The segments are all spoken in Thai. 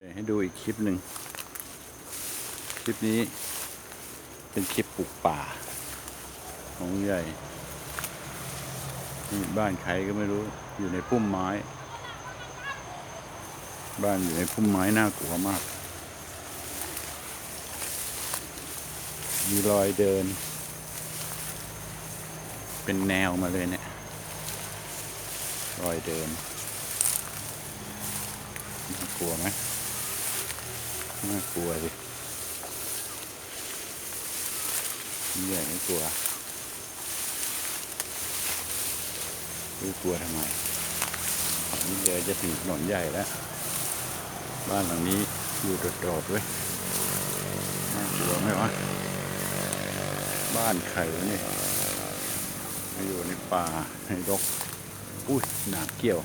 ให้ดูอีกคลิปหนึ่ง คลิปนี้เป็นคลิปปลูกป่า ของใหญ่นี่บ้านใครก็ไม่รู้อยู่ในพุ่มไม้ บ้านอยู่ในพุ่มไม้น่ากลัวมาก มีรอยเดิน เป็นแนวมาเลยเนี่ย รอยเดินน่ากลัวไหม น่ากลัวดิใหญ่ไม่กลัวไม่กลัวทำไมนี่เดี๋ยวจะถึงถนนใหญ่แล้ว บ้านหลังนี้อยู่โดดๆเว้ยน่ากลัวไหมวะ บ้านใครวะเนี่ยมาอยู่ในป่าในรกอุ้ยหนาเกี่ยว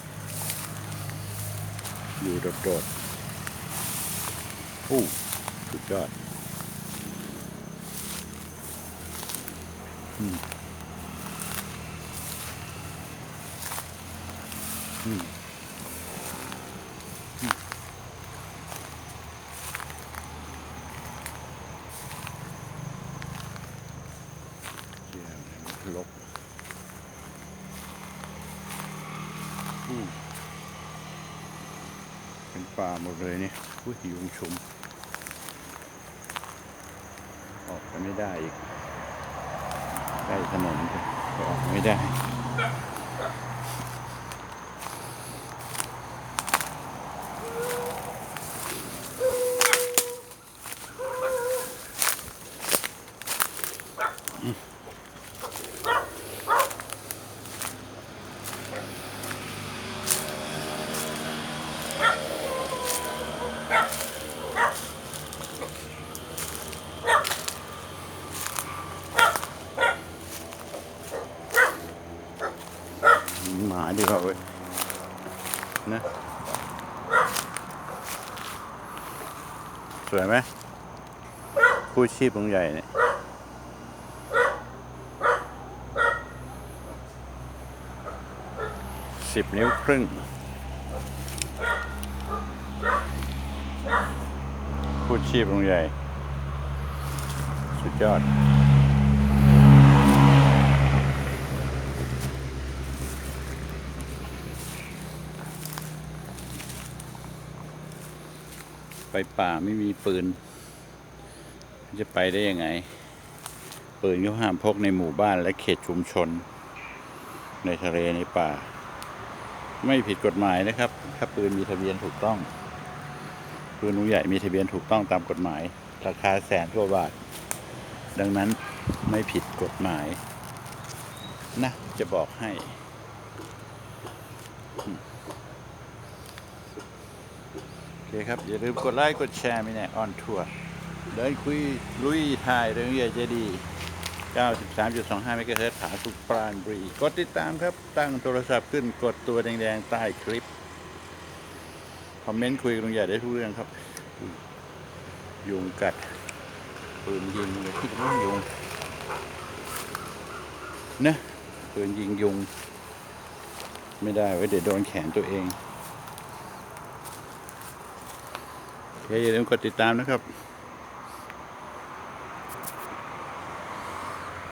อยู่โดดๆ อู้สุดยอดอืมอืมอืม เป็นป่าหมดเลยเนี่ยผู้หิวชุม ออกไปไม่ได้อีกใกล้ถนนก็ออกไม่ได้ หมาดีกว่าเว้ยนะสวยไหมคู่ชีพของใหญ่เนี่ยสิบนิ้วครึ่งคู่ชีพของใหญ่ สุดยอด ไปป่าไม่มีปืน จะไปได้ยังไง ปืนเขาห้ามพกในหมู่บ้านและเขตชุมชน ในทะเลในป่า ไม่ผิดกฎหมายนะครับ ถ้าปืนมีทะเบียนถูกต้อง ปืนหนูใหญ่มีทะเบียนถูกต้องตามกฎหมาย ราคาแสนกว่าบาท ดังนั้นไม่ผิดกฎหมาย นะ จะบอกให้ โอเคครับ อย่าลืมกดไลค์ กดแชร์ไม่แน่ออนทัวร์เดินคุย ลุยถ่ายเรื่องใหญ่เจดี 93.25 เมกะเฮิรตซ์ผาสุกปราณบุรี กดติดตามครับ ตั้งโทรศัพท์ขึ้นกดตัวแดงๆ ใต้คลิป คอมเมนต์คุยกับลุงใหญ่ได้ทุกเรื่องครับ ยุงกัด ปืนยิงเลยที่ต้องยุงนะปืนยิงยุง ไม่ได้ไว้เดี๋ยวโดนแขนตัวเอง โอเค อย่าลืมกดติดตามนะครับ